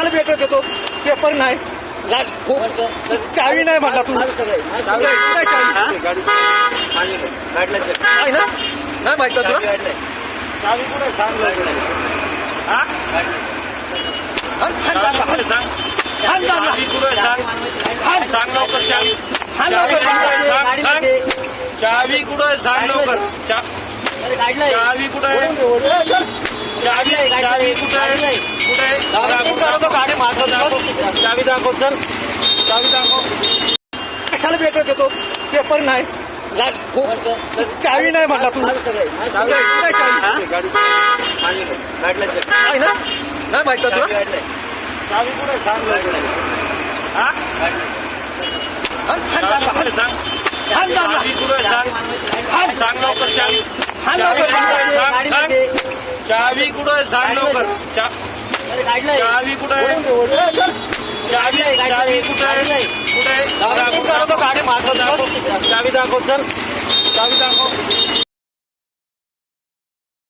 कशाला वेगळं देतो? पेपर नाही. चावी नाही म्हणला तू. नाही ना? माहीत तुला? चावी कुठे सांग? लवकर. हा? चावी कुठे. चावी चावी कुठे कुठे गाडी मारतो चावी दाखव चल चावी दाखव. कशाला वेगळं देतो पेपर नाही. चावी नाही म्हणला तू. चावी. ना? नाही माहीत तुला चावी कुठे सांग लवकर. हा? चावी सांग. सांग. लवकर चावी. लवकर, कुठं आहे झाड लवकर चावी कुठं आहे चावी चावी कुठं आहे गाडी मारतो दाखव चावी दाखव चावी दाखव